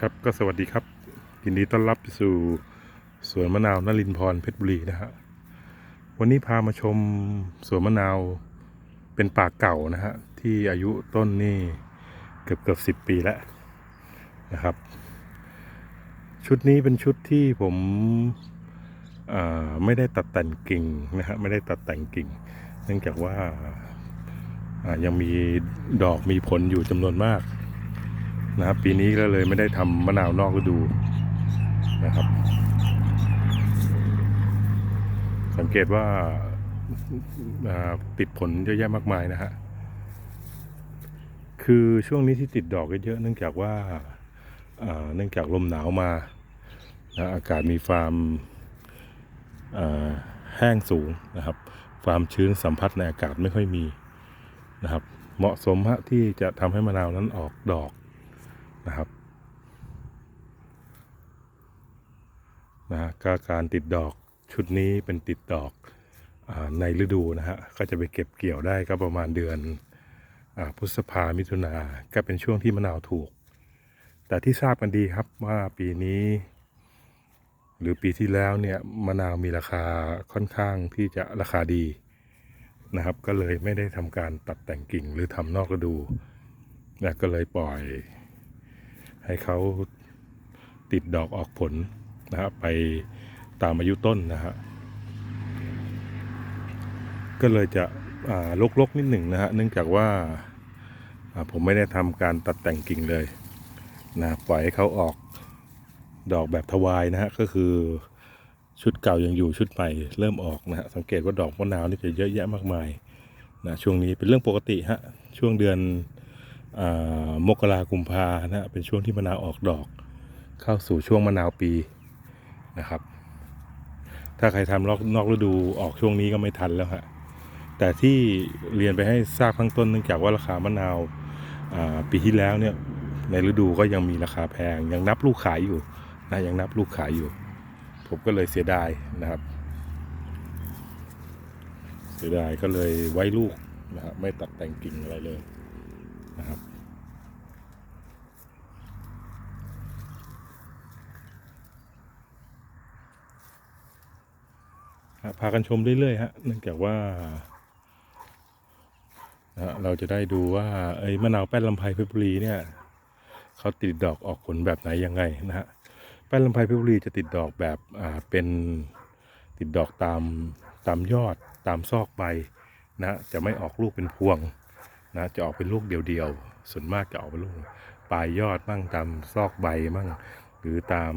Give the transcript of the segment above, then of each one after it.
ครับก็สวัสดีครับยินดีต้อนรับสู่สวนมะนาวนลินพรเพชรบุรีนะฮะวันนี้พามาชมสวนมะนาวเป็นป่าเก่านะฮะที่อายุต้นนี่เกือบเกือบสิบปีแล้วนะครับ ชุดนี้เป็นชุดที่ผมไม่ได้ตัดแต่งกิ่งนะฮะไม่ได้ตัดแต่งกิ่ง เนื่องจากว่ายังมีดอกมีผลอยู่จำนวนมาก นะครับปีนี้ก็เลยไม่ได้ทำมะนาวนอกฤดูนะครับ สังเกตว่าาติดผลเยอะแยะมากมายนะฮะคือช่วงนี้ที่ติดดอกเยอะเนื่องจากว่าเนื่องจากลมหนาวมานะอากาศมีความแห้งสูงนะครับ ความชื้นสัมผัสในอากาศไม่ค่อยมีนะครับ เหมาะสมฮะที่จะทำให้มะนาวนั้นออกดอก นะครับนะก็การติดดอกชุดนี้เป็นติดดอกอในฤดูนะฮะก็จะไปเก็บเกี่ยวได้ก็ประมาณเดือนอพฤษภามิถุนาก็เป็นช่วงที่มะนาวถูก แต่ที่ทราบกันดีครับว่าปีนี้ หรือปีที่แล้วเนี่ยมะนาวมีราคาค่อนข้างที่จะราคาดีนะครับ ก็เลยไม่ได้ทำการตัดแต่งกิ่งหรือทำนอกฤดูนะก็เลยปล่อย ให้เขาติดดอกออกผลนะฮะไปตามอายุต้นนะฮะก็เลยจะลกๆนิดหนึ่งนะฮะเนื่องจากว่าผมไม่ได้ทำการตัดแต่งกิ่งเลยนะปล่อยให้เขาออกดอกแบบทวายนะฮะก็คือชุดเก่ายังอยู่ชุดใหม่เริ่มออกนะฮะสังเกตว่าดอกมะนาวนี่จะเยอะแยะมากมายนะช่วงนี้เป็นเรื่องปกติฮะช่วงเดือน มกรากุมภานะเป็นช่วงที่มะนาวออกดอก เข้าสู่ช่วงมะนาวปีนะครับ ถ้าใครทำนอกนอกฤดูออกช่วงนี้ก็ไม่ทันแล้วฮะแต่ที่เรียนไปให้ทราบข้างต้นเนื่องจากว่าราคามะนาวาปีที่แล้วเนี่ยในฤดูก็ยังมีราคาแพง ยังนับลูกขายอยู่นะยังนับลูกขายอยู่ ผมก็เลยเสียดายนะครับ เสียดายก็เลยไว้ลูกนะครับไม่ตัดแต่งกิ่งอะไรเลย นะครับพากันชมเรื่อยๆฮะเนื่องจากว่าเราจะได้ดูว่าไอ้มะนาวแป้นลำไพเพชรบุรีเนี่ยเขาติดดอกออกผลแบบไหนยังไงนะฮะแป้นลำไพเพชรบุรีจะติดดอกแบบอ่าเป็นติดดอกตามตามยอดตามซอกใบนะจะไม่ออกลูกเป็นพวง นะจะออกเป็นลูกเดียวๆ ส่วนมากจะออกเป็นลูกปลายยอดบ้างตามซอกใบบ้างหรือตาม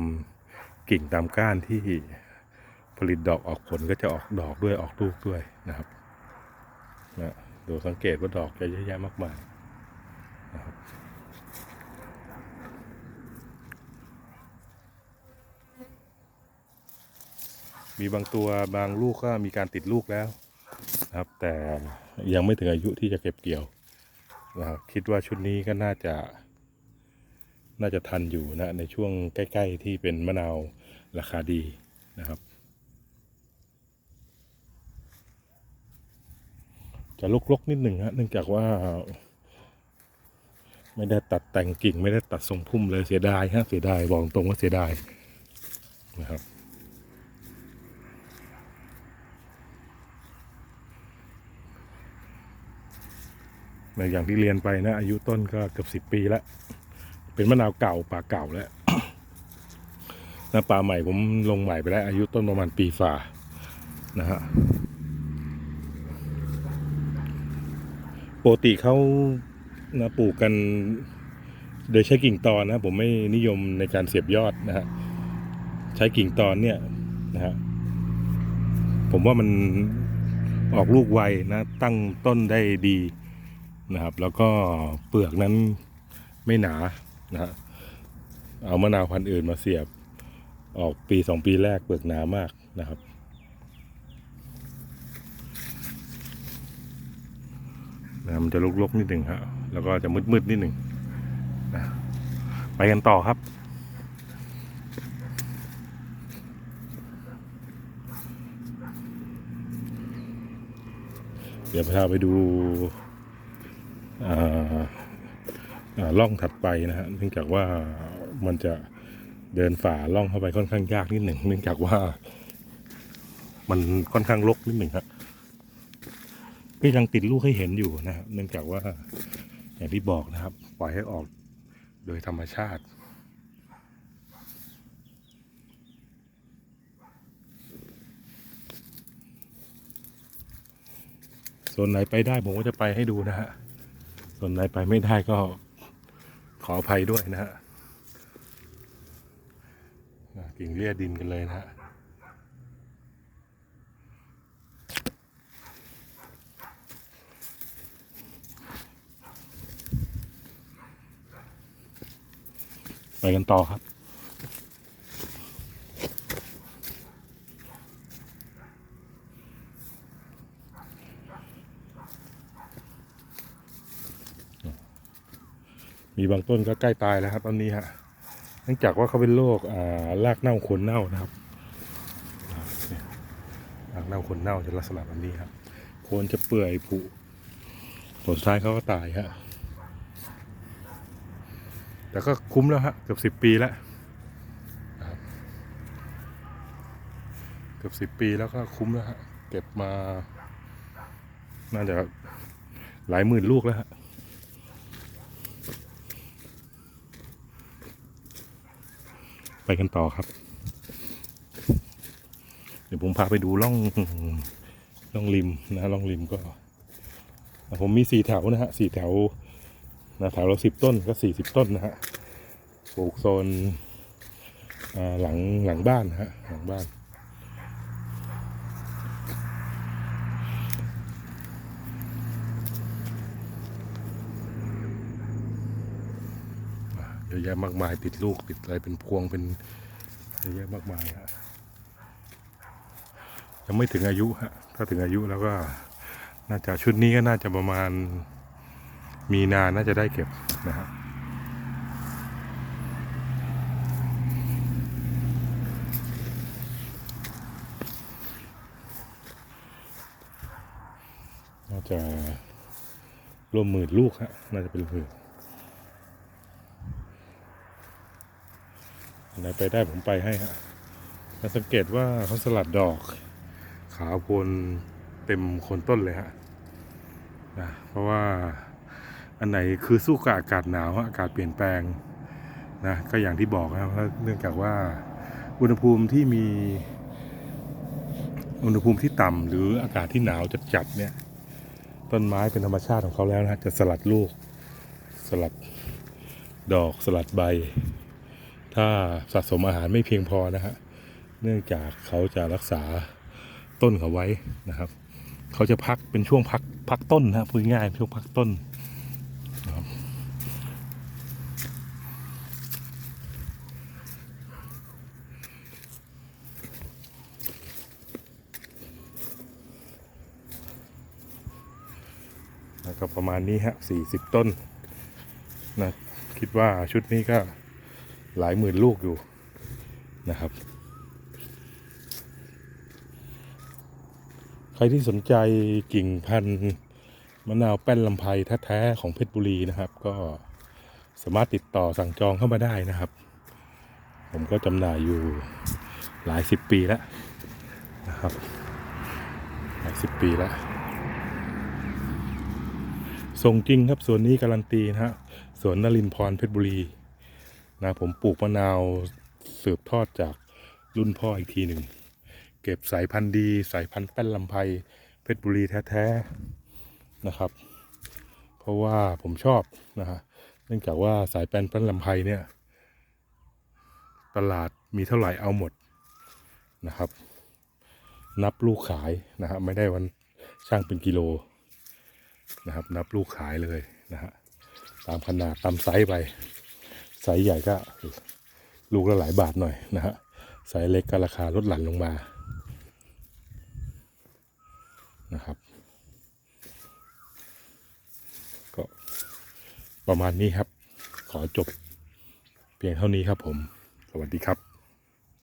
กิ่งตามก้านที่ผลิตดอกออกผลก็จะออกดอกด้วยออกลูกด้วยนะครับนะดูสังเกตว่าดอกจะเยอะแยะมากมายนะครับมีบางตัวบางลูกก็มีการติดลูกแล้วนะครับ แต่ยังไม่ถึงอายุที่จะเก็บเกี่ยว นะครับคิดว่าชุดนี้ก็น่าจะ น่าจะทันอยู่นะ ในช่วงใกล้ ๆ ที่เป็นมะนาวราคาดีนะครับ จะลกๆนิดหนึ่งฮะเนื่องจากว่า ไม่ได้ตัดแต่งกิ่ง ไม่ได้ตัดทรงพุ่มเลยเสียดายฮะเสียดายบอกตรงว่าเสียดายนะครับ ในอย่างที่เรียนไปนะ อายุต้นก็เกือบสิบปีแล้ว เป็นมะนาวเก่าป่าเก่าแล้วนะป่าใหม่ผมลงใหม่ไปแล้ว อายุต้นประมาณปีฝ่านะฮะปกติเขานะปลูกกันโดยใช้กิ่งตอนนะผมไม่นิยมในการเสียบยอดนะฮะใช้กิ่งตอนเนี่ยนะฮะผมว่ามันออกลูกไวนะ ตั้งต้นได้ดี นะครับ แล้วก็เปลือกนั้นไม่หนานะฮะเอามะนาวพันธุ์อื่นมาเสียบออกปีสองปีแรกเปลือกหนามากนะครับ นะมันจะลกๆนิดหนึ่งฮะแล้วก็จะมืดๆนิดหนึ่งนะไปกันต่อครับเดี๋ยวพาไปดู ล่องถัดไปนะฮะเนื่องจากว่ามันจะเดินฝ่าล่องเข้าไปค่อนข้างยากนิดหนึ่งเนื่องจากว่า มันค่อนข้างรกนิดหนึ่งครับก็ยังติดลูกให้เห็นอยู่นะฮะเนื่องจากว่าอย่างที่บอกนะครับ ปล่อยให้ออกโดยธรรมชาติส่วนไหนไปได้ผมก็จะไปให้ดูนะฮะ ส่วนไหนไปไม่ได้ก็ขออภัยด้วยนะฮะกิ่งเลี่ยดินกันเลยนะฮะไปกันต่อครับ มีบางต้นก็ใกล้ตายแล้วครับตอนนี้ฮะเนื่องจากว่าเขาเป็นโรคอ่ารากเน่าโคนเน่านะครับรากเน่าโคนเน่าจะลักษณะแบบนี้ครับโคนจะเปื่อยผุผลสุดท้ายเขาก็ตายฮะแต่ก็คุ้มแล้วฮะเกือบสิบปีแล้วครับเกือบสิบปีแล้วก็คุ้มแล้วฮะเก็บมาน่าจะหลายหมื่นลูกแล้วฮะ ไปกันต่อครับ เดี๋ยวผมพาไปดูร่องร่องริมนะร่องริมก็ ผมมีสี่แถวนะฮะสี่แถวนะแถวละสิบต้นก็สี่สิบต้นนะฮะปลูกโซนหลังหลังบ้านนะฮะหลังบ้าน อะแยะมากมายติดลูกติดอะไรเป็นพวงเป็นเยอะแยะมากมายฮะยังไม่ถึงอายุฮะถ้าถึงอายุแล้วก็น่าจะชุดนี้ก็น่าจะประมาณมีนาน่าจะได้เก็บนะฮะน่าจะร่วมหมื่นลูกฮะน่าจะเป็นหมื่น อัน ไหนไปได้ผมไปให้ฮะแล้วสังเกตว่าเขาสลัดดอก ขาวโพลนเต็มโคนต้นเลยฮะนะเพราะว่าอันไหนคือสู้กับอากาศหนาวฮะอากาศเปลี่ยนแปลงนะก็อย่างที่บอกนะครับว่าเนื่องจากว่าอุณหภูมิที่มีอุณหภูมิที่ต่ำหรืออากาศที่หนาวจัดๆเนี่ยต้นไม้เป็นธรรมชาติของเขาแล้วนะจะสลัดลูก สลัดดอกสลัดใบ ถ้าสะสมอาหารไม่เพียงพอนะฮะเนื่องจากเขาจะรักษาต้นเขาไว้นะครับ เขาจะพักเป็นช่วงพักพักต้นนะพูดง่ายช่วงพักต้นนะครับแล้วก็ประมาณนี้ฮะสี่สิบต้นนะคิดว่าชุดนี้ก็ หลายหมื่นลูกอยู่นะครับ ใครที่สนใจกิ่งพันธุ์มะนาวแป้นลำไพแท้ๆของเพชรบุรีนะครับ ก็สามารถติดต่อสั่งจองเข้ามาได้นะครับ ผมก็จำหน่ายอยู่หลายสิบปีแล้วนะครับ หลายสิบปีแล้วส่งจริงครับส่วนนี้การันตีนะฮะสวนนลินทร์พรเพชรบุรี นะผมปลูกมะนาวสืบทอดจากรุ่นพ่ออีกทีหนึ่ง เก็บสายพันธุ์ดี สายพันธุ์แป้นลำไพเพชรบุรีแท้ๆนะครับ เพราะว่าผมชอบนะฮะเนื่องจากว่าสายแป้นแป้นลำไพเนี่ย ตลาดมีเท่าไหร่เอาหมดนะครับ นับลูกขายนะฮะไม่ได้วันช่างเป็นกิโลนะครับ นับลูกขายเลยนะฮะตามขนาดตามไซส์ไป ไซส์ใหญ่ก็ลูกละหลายบาทหน่อยนะฮะไซส์เล็กก็ราคาลดหลั่นลงมานะครับก็ประมาณนี้ครับ ขอจบเพียงเท่านี้ครับผม สวัสดีครับ